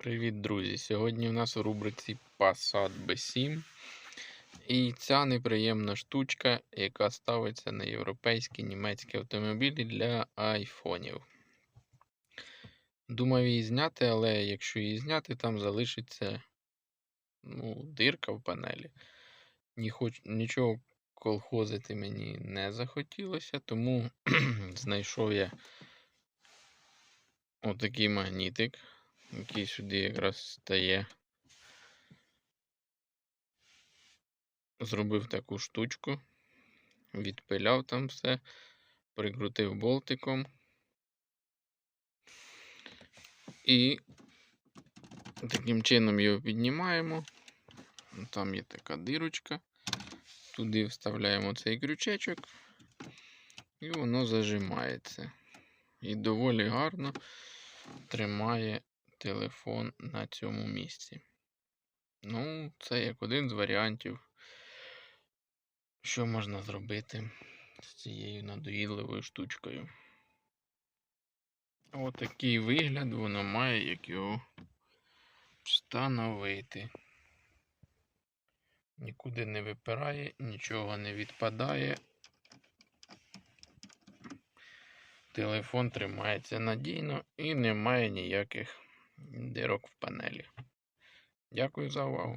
Привіт, друзі! Сьогодні у нас у рубриці Passat B7. І ця неприємна штучка, яка ставиться на європейські німецькі автомобілі для айфонів. Думав її зняти, але якщо її зняти, там залишиться ну, дирка в панелі. Нічого колхозити мені не захотілося, тому знайшов я отакий магнітик який сюди якраз стає. Зробив таку штучку, відпиляв там все, прикрутив болтиком. І таким чином його піднімаємо. Там є така дирочка. Туди вставляємо цей крючечок, і воно зажимається. І доволі гарно тримає телефон на цьому місці. Ну, це як один з варіантів, що можна зробити з цією надоїдливою штучкою. Отакий вигляд воно має, як його встановити. Нікуди не випирає, нічого не відпадає. Телефон тримається надійно і немає ніяких дирок в панелі. Дякую за увагу.